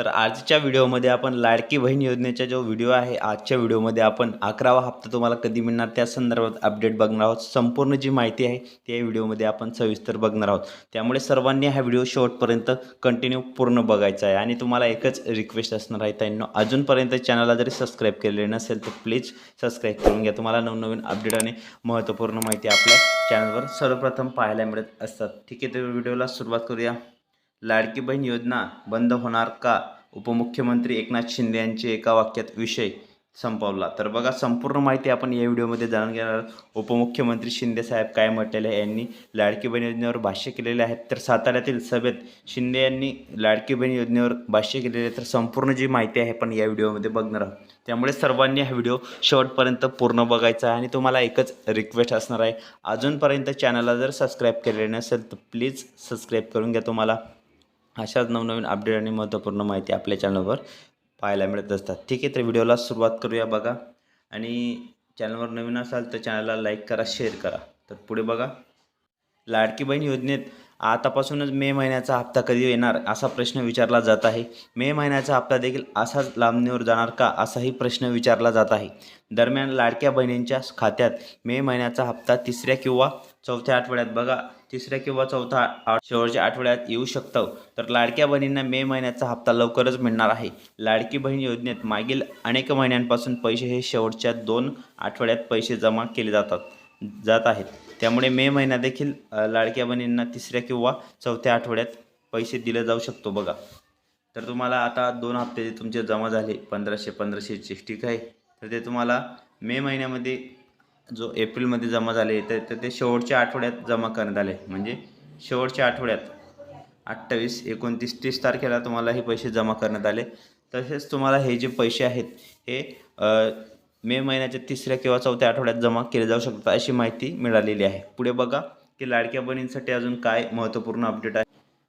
तर आजच्या व्हिडिओमध्ये आपण लाडकी बहीण योजनेचा जो व्हिडिओ आहे आजच्या व्हिडिओमध्ये आपण अकरावा हप्ता तुम्हाला कधी मिळणार त्या संदर्भात अपडेट बघणार आहोत. संपूर्ण जी माहिती आहे ती या व्हिडिओमध्ये आपण सविस्तर बघणार आहोत. त्यामुळे सर्वांनी हा व्हिडिओ शेवटपर्यंत कंटिन्यू पूर्ण बघायचा आहे. आणि तुम्हाला एकच रिक्वेस्ट असणार आहे त्यांना अजूनपर्यंत चॅनलला जरी सबस्क्राईब केलेले नसेल तर प्लीज सबस्क्राईब करून घ्या. तुम्हाला नवनवीन अपडेट आणि महत्त्वपूर्ण माहिती आपल्या चॅनलवर सर्वप्रथम पाहायला मिळत असतात. ठीक आहे तर व्हिडिओला सुरुवात करूया. लाडकी बहीण योजना बंद होणार का? उपमुख्यमंत्री एकनाथ शिंदे यांचे एका वाक्यात विषय संपवला. तर बघा संपूर्ण माहिती आपण या व्हिडिओमध्ये जाणून घेणार आहोत. उपमुख्यमंत्री शिंदे साहेब काय म्हटलेले आहे? यांनी लाडकी बहीण योजनेवर भाष्य केलेले आहेत तर साताऱ्यातील सभेत शिंदे यांनी लाडकी बहीण योजनेवर भाष्य केलेले तर संपूर्ण जी माहिती आहे आपण या व्हिडिओमध्ये बघणार आहोत. त्यामुळे सर्वांनी हा व्हिडिओ शेवटपर्यंत पूर्ण बघायचा आहे आणि तुम्हाला एकच रिक्वेस्ट असणार आहे. अजूनपर्यंत चॅनलला जर सबस्क्राईब केलेले नसेल तर प्लीज सबस्क्राईब करून घ्या तुम्हाला. अशाच नवनवीन अपडेट आणि महत्त्वपूर्ण माहिती आपल्या चॅनलवर पाहायला मिळत असतात. ठीक आहे तर व्हिडिओला सुरुवात करूया बघा. आणि चॅनलवर नवीन असाल तर चॅनलला लाईक करा शेअर करा. तर पुढे बघा. लाडकी बहीण योजनेत आतापासूनच मे महिन्याचा हप्ता कधी येणार असा प्रश्न विचारला जात आहे. मे महिन्याचा हप्ता देखील असाच लांबणीवर जाणार का असाही प्रश्न विचारला जात आहे. दरम्यान लाडक्या बहिणींच्या खात्यात मे महिन्याचा हप्ता तिसऱ्या किंवा चौथ्या आठवड्यात बघा. तिसऱ्या किंवा चौथा शेवटच्या आठवड्यात येऊ शकतं. तर लाडक्या बहिणींना मे महिन्याचा हप्ता लवकरच मिळणार आहे. लाडकी बहीण योजनेत मागील अनेक महिन्यांपासून पैसे हे शेवटच्या दोन आठवड्यात पैसे जमा केले जातात जात आहेत. त्यामुळे मे महिना देखील लाडक्या बहिणींना तिसऱ्या किंवा चौथ्या आठवड्यात पैसे दिले जाऊ शकतो बघा. तर तुम्हाला आता दोन हप्ते जे तुमचे जमा झाले पंधराशे पंधराशेचे ठीक आहे. तर ते तुम्हाला मे महिन्यामध्ये जो एप्रिलमध्ये जमा झाले तर तर ते शेवटच्या आठवड्यात जमा करण्यात आले. म्हणजे शेवटच्या आठवड्यात अठ्ठावीस एकोणतीस तीस तारखेला तुम्हाला हे पैसे जमा करण्यात आले. तसेच तुम्हाला हे जे पैसे आहेत हे मे महिन्याच्या तिसऱ्या किंवा चौथ्या आठवड्यात जमा केले जाऊ शकतात अशी माहिती मिळालेली आहे. पुढे बघा की लाडक्या बहिणींसाठी अजून काय महत्त्वपूर्ण अपडेट आहे.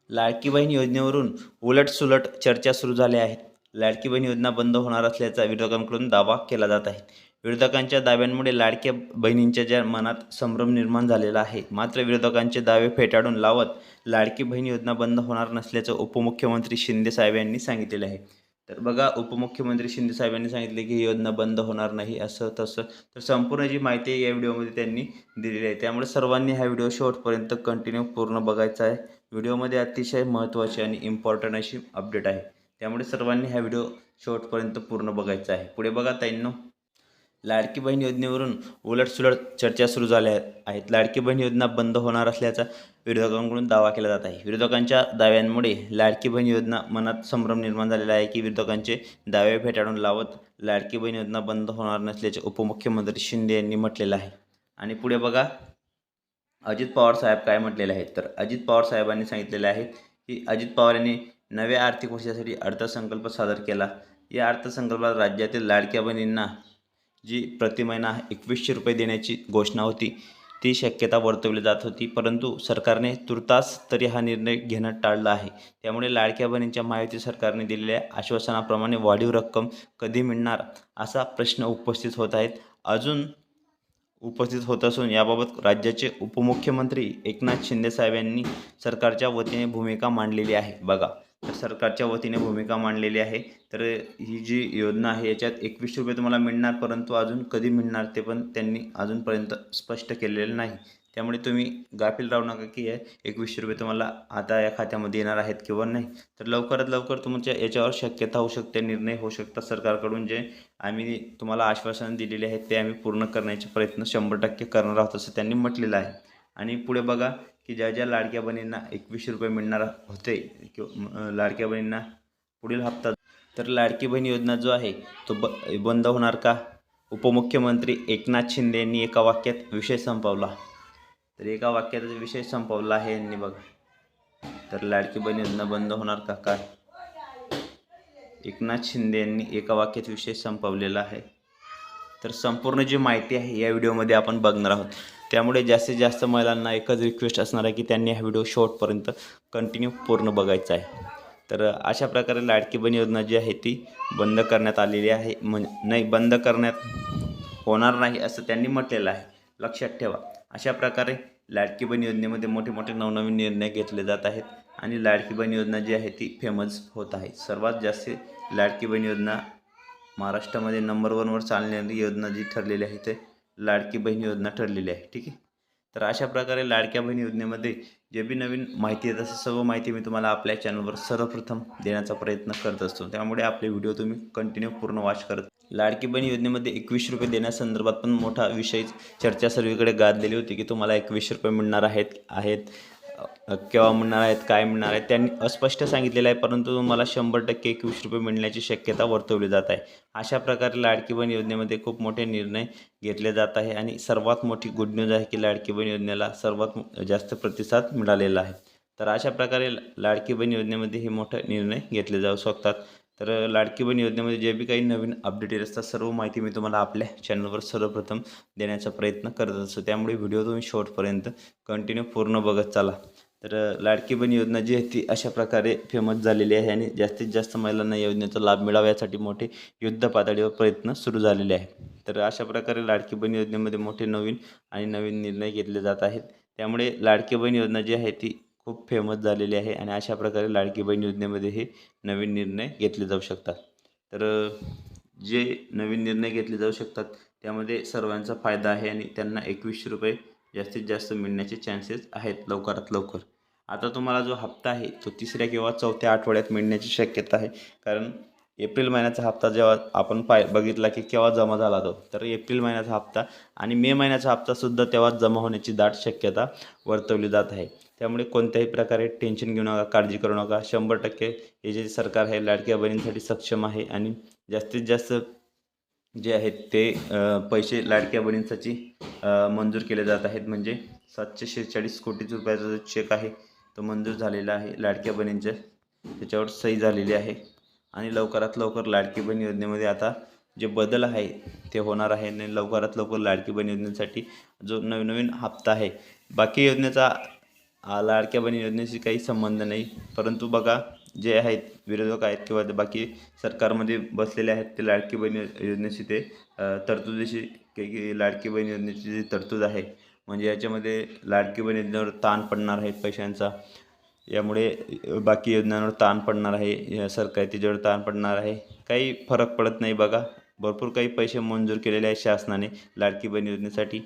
लाडकी बहीण योजनेवरून उलटसुलट चर्चा सुरू झाल्या आहेत लाडकी बहीण योजना बंद होणार असल्याचा विरोधकांकडून दावा केला जात आहे. विरोधकांच्या दाव्यांमुळे लाडक्या बहिणींच्या ज्या मनात संभ्रम निर्माण झालेला आहे मात्र विरोधकांचे दावे फेटाळून लावत लाडकी बहीण योजना बंद होणार नसल्याचं उपमुख्यमंत्री शिंदे साहेब यांनी सांगितलेलं आहे. तर बघा उपमुख्यमंत्री शिंदे साहेबांनी सांगितले की ही योजना बंद होणार नाही असं तसं तर संपूर्ण जी माहिती आहे या व्हिडिओमध्ये त्यांनी दिलेली आहे. त्यामुळे सर्वांनी हा व्हिडिओ शेवटपर्यंत कंटिन्यू पूर्ण बघायचा आहे. व्हिडिओमध्ये अतिशय महत्त्वाची आणि इम्पॉर्टंट अशी अपडेट आहे. त्यामुळे सर्वांनी हा व्हिडिओ शेवटपर्यंत पूर्ण बघायचा आहे. पुढे बघा ताईंनो. लाडकी बहीण योजनेवरून उलटसुलट चर्चा सुरू झाल्या आहेत. लाडकी बहीण योजना बंद होणार असल्याचा विरोधकांकडून दावा केला जात आहे. विरोधकांच्या दाव्यांमुळे लाडकी बहीण योजना मनात संभ्रम निर्माण झालेला आहे की विरोधकांचे दावे फेटाळून लावत लाडकी बहीण योजना बंद होणार नसल्याचे उपमुख्यमंत्री शिंदे यांनी म्हटलेलं आहे. आणि पुढे बघा अजित पवार साहेब काय म्हटलेले आहेत? तर अजित पवार साहेबांनी सांगितलेले आहे की अजित पवार यांनी नव्या आर्थिक वर्षासाठी अर्थसंकल्प सादर केला. या अर्थसंकल्पात राज्यातील लाडक्या बहिणींना जी प्रति महिना एकवीसशे रुपये देण्याची घोषणा होती ती शक्यता वर्तवली जात होती परंतु सरकारने तुर्तास तरी हा निर्णय घेणं टाळला आहे. त्यामुळे लाडक्या बहिणींच्या माहिती सरकारने दिलेल्या आश्वासनाप्रमाणे वाढीव रक्कम कधी मिळणार असा प्रश्न उपस्थित होत आहेत. अजून उपस्थित होत असून याबाबत राज्याचे उपमुख्यमंत्री एकनाथ शिंदेसाहेब यांनी सरकारच्या वतीने भूमिका मांडलेली आहे. बघा सरकारच्या वतीने भूमिका मांडलेली आहे. तर ही जी योजना आहे याच्यात एकवीसशे रुपये तुम्हाला मिळणार परंतु अजून कधी मिळणार ते पण त्यांनी अजूनपर्यंत स्पष्ट केलेलं नाही. त्यामुळे तुम्ही गाफील राहू नका की हे एकवीसशे रुपये तुम्हाला आता या खात्यामध्ये येणार आहेत किंवा नाही. तर लवकरात लवकर तुमच्या याच्यावर शक्यता होऊ शकते निर्णय होऊ शकतात सरकारकडून जे आम्ही तुम्हाला आश्वासन दिलेले आहेत ते आम्ही पूर्ण करण्याचे प्रयत्न शंभर टक्के करणार आहोत असं त्यांनी म्हटलेलं आहे. आणि पुढे बघा की ज्या ज्या लाडक्या बहिणींना एकवीसशे रुपये मिळणार होते किंवा लाडक्या बहिणींना पुढील हप्ता तर लाडकी बहीण योजना जो आहे तो ब बंद होणार का? उपमुख्यमंत्री एकनाथ शिंदे यांनी एका वाक्यात विषय संपवला. तर एका वाक्यात विषय संपवला आहे यांनी बघा. तर लाडकी बहीण योजना बंद होणार का? काय? एकनाथ शिंदे यांनी एका वाक्यात विषय संपवलेला आहे. तर संपूर्ण जी माहिती आहे या व्हिडिओमध्ये आपण बघणार आहोत. त्यामुळे जास्तीत जास्त महिलांना एकच रिक्वेस्ट असणार आहे की त्यांनी हा व्हिडिओ शॉर्टपर्यंत कंटिन्यू पूर्ण बघायचा आहे. तर अशा प्रकारे लाडकी बहीण योजना जी आहे ती बंद करण्यात आलेली आहे. म्हण नाही बंद करण्यात होणार नाही असं त्यांनी म्हटलेलं आहे. लक्षात ठेवा. अशा प्रकारे लाडकी बहीण योजनेमध्ये मोठे मोठे नवनवीन निर्णय घेतले जात आहेत आणि लाडकी बहीण योजना जी आहे ती फेमस होत आहे. सर्वात जास्त लाडकी बहीण योजना महाराष्ट्रामध्ये नंबर वनवर चालणारी योजना जी ठरलेली आहे ते लाडकी बहीण योजना ठरलेली आहे ठीक आहे? तर अशा प्रकारे लाडक्या बहीण योजनेमध्ये जे बी नवीन माहिती येत तसं सर्व माहिती मी तुम्हाला आपल्या चॅनलवर सर्वप्रथम देण्याचा प्रयत्न करत असतो. त्यामुळे आपले व्हिडिओ तुम्ही कंटिन्यू पूर्ण वॉच करत लाडकी बहीण योजनेमध्ये एकवीस रुपये देण्यासंदर्भात पण मोठा विषय चर्चा सर्वीकडे गाजलेली होती की तुम्हाला एकवीस रुपये मिळणार आहेत आहेत. केव्हा मिळणार आहेत काय मिळणार आहेत त्यांनी अस्पष्ट सांगितलेलं आहे परंतु तुम्हाला शंभर टक्के एकवीस रुपये मिळण्याची शक्यता वर्तवली जात आहे. अशा प्रकारे लाडकी बहीण योजनेमध्ये खूप मोठे निर्णय घेतले जात आहे आणि सर्वात मोठी गुड न्यूज आहे की लाडकी बहीण योजनेला सर्वात जास्त प्रतिसाद मिळालेला आहे. तर अशा प्रकारे लाडकी बहीण योजनेमध्ये हे मोठे निर्णय घेतले जाऊ शकतात. तर लाडकी बहीण योजनेमध्ये जे बी काही नवीन अपडेट येत असतात सर्व माहिती मी तुम्हाला आपल्या चॅनलवर सर्वप्रथम देण्याचा प्रयत्न करत असतो. त्यामुळे व्हिडिओ तुम्ही शेवटपर्यंत कंटिन्यू पूर्ण बघत चाला. तर लाडकी बहीण योजना जी आहे ती अशा प्रकारे फेमस झालेली आहे आणि जास्तीत जास्त महिलांना योजनेचा लाभ मिळावा यासाठी मोठे युद्ध पातळीवर प्रयत्न सुरू झालेले आहे तर अशा प्रकारे लाडकी बहीण योजनेमध्ये मोठे नवीन आणि नवीन निर्णय घेतले जात आहेत. त्यामुळे लाडकी बहीण योजना जी आहे ती खूप फेमस झालेली आहे आणि अशा प्रकारे लाडकी बहीण योजनेमध्ये हे नवीन निर्णय घेतले जाऊ शकतात. तर जे नवीन निर्णय घेतले जाऊ शकतात त्यामध्ये सर्वांचा फायदा आहे आणि त्यांना एकवीसशे रुपये जास्तीत जास्त मिळण्याचे चान्सेस आहेत लवकरात लवकर. आता तुम्हाला जो हप्ता आहे तो तिसऱ्या किंवा चौथ्या आठवड्यात मिळण्याची शक्यता आहे. कारण एप्रिल महिन्याचा हप्ता जेव्हा आपण पाय बघितला की केव्हा जमा झाला तो तर एप्रिल महिन्याचा हप्ता आणि मे महिन्याचा हप्तासुद्धा तेव्हा जमा होण्याची दाट शक्यता वर्तवली जात आहे. त्यामुळे कोणत्याही प्रकारे टेन्शन घेऊ नका काळजी करू नका. शंभर टक्के हे जे सरकार आहे लाडक्या बहिणींसाठी सक्षम आहे आणि जास्तीत जास्त जे आहेत ते पैसे लाडक्या बहिणींसाठी मंजूर केले जात आहेत. म्हणजे सातशे शेहेचाळीस कोटी रुपयाचा जो चेक आहे तो मंजूर झालेला आहे लाडक्या बहिणींच्या. त्याच्यावर सही झालेली आहे. आणि लवकरात लवकर लाडकी बहीण योजनेमध्ये आता जे बदल आहे ते होणार आहे. आणि लवकरात लवकर लाडकी बहीण योजनेसाठी जो नवीन नवीन हप्ता आहे बाकी योजनेचा लाडक्या बहीण योजनेशी काही संबंध नाही. परंतु बघा जे आहेत विरोधक आहेत किंवा बाकी सरकारमध्ये बसलेले आहेत ते लाडकी बहीण योजनेशी ते तरतुदीशी की की लाडकी बहीण योजनेची जी तरतूद आहे म्हणजे याच्यामध्ये लाडकी बहीण योजनेवर ताण पडणार आहे पैशांचा. यामुळे बाकी योजनांवर ताण पडणार आहे या सरकारी तिच्यावर ताण पडणार आहे. काही फरक पडत नाही बघा. भरपूर काही पैसे मंजूर केलेले आहेत शासनाने लाडकी बहीण योजनेसाठी.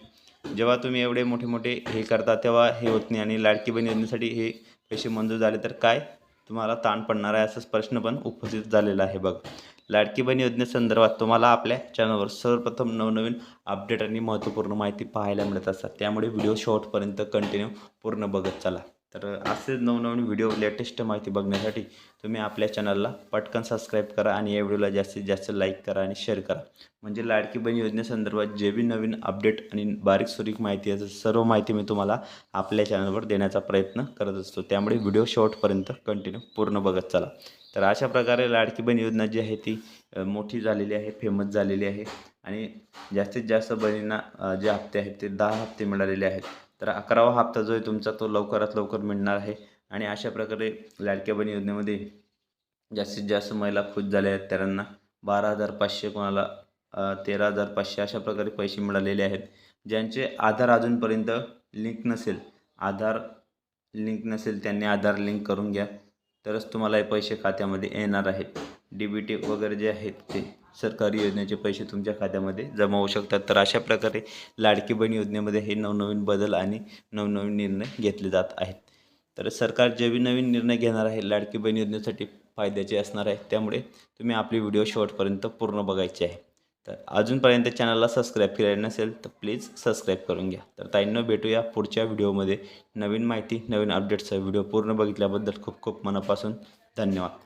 जेव्हा तुम्ही एवढे मोठे मोठे हे करता तेव्हा हे होत नाही आणि लाडकी बहीण योजनेसाठी हे पैसे मंजूर झाले तर काय? तुम्हाला ताण पडणार आहे असाच प्रश्न पण उपस्थित झालेला आहे बघा. लाडकी बहीण योजनेसंदर्भात तुम्हाला आपल्या चॅनलवर सर्वप्रथम नवनवीन अपडेट आणि महत्त्वपूर्ण माहिती पाहायला मिळत असतात. त्यामुळे व्हिडिओ शॉर्टपर्यंत कंटिन्यू पूर्ण बघत चला. तर असेच नवनवीन व्हिडिओ लेटेस्ट माहिती बघण्यासाठी तुम्ही आपल्या चॅनलला पटकन सबस्क्राईब करा आणि या व्हिडिओला जास्तीत जास्त लाईक करा आणि शेअर करा. म्हणजे लाडकी बहीण योजनेसंदर्भात जे बी नवीन अपडेट आणि बारीक सुरीक माहिती आहे सर्व माहिती मी तुम्हाला आपल्या चॅनलवर देण्याचा प्रयत्न करत असतो. त्यामुळे व्हिडिओ शॉर्टपर्यंत कंटिन्यू पूर्ण बघत चला. तर अशा प्रकारे लाडकी बहीण योजना जी आहे ती मोठी झालेली आहे फेमस झालेली आहे आणि जास्तीत जास्त बहिणींना जे हप्ते आहेत ते दहा हप्ते मिळालेले आहेत. तर अकरावा हप्ता जो आहे तुमचा तो लवकरात लवकर मिळणार आहे. आणि अशा प्रकारे लाडक्या बहीण योजनेमध्ये जास्तीत जास्त महिला खुश झाल्या आहेत त्यांना. बारा हजार पाचशे कोणाला तेरा हजार पाचशे अशा प्रकारे पैसे मिळालेले आहेत. ज्यांचे आधार अजूनपर्यंत लिंक नसेल आधार लिंक नसेल त्यांनी आधार लिंक करून घ्या. तरच तुम्हाला हे पैसे खात्यामध्ये येणार आहेत. डी बी टी वगैरे जे आहेत ते. सरकारी योजनेचे पैसे तुमच्या खात्यामध्ये जमा होऊ शकतात. तर अशा प्रकारे लाडकी बहीण योजनेमध्ये हे नवनवीन बदल आणि नवनवीन निर्णय घेतले जात आहेत. तर सरकार जे नवीन निर्णय घेणार आहे लाडकी बहीण योजनेसाठी फायद्याचे असणार आहे त्यामुळे तुम्ही आपली व्हिडिओ शेवटपर्यंत पूर्ण बघायची आहे. तर अजूनपर्यंत चॅनलला सबस्क्राईब केलेलं नसेल तर प्लीज सबस्क्राईब करून घ्या. तर ताईंनो भेटूया पुढच्या व्हिडिओमध्ये. नवीन माहिती नवीन अपडेट्सचा व्हिडिओ पूर्ण बघितल्याबद्दल खूप खूप मनापासून धन्यवाद.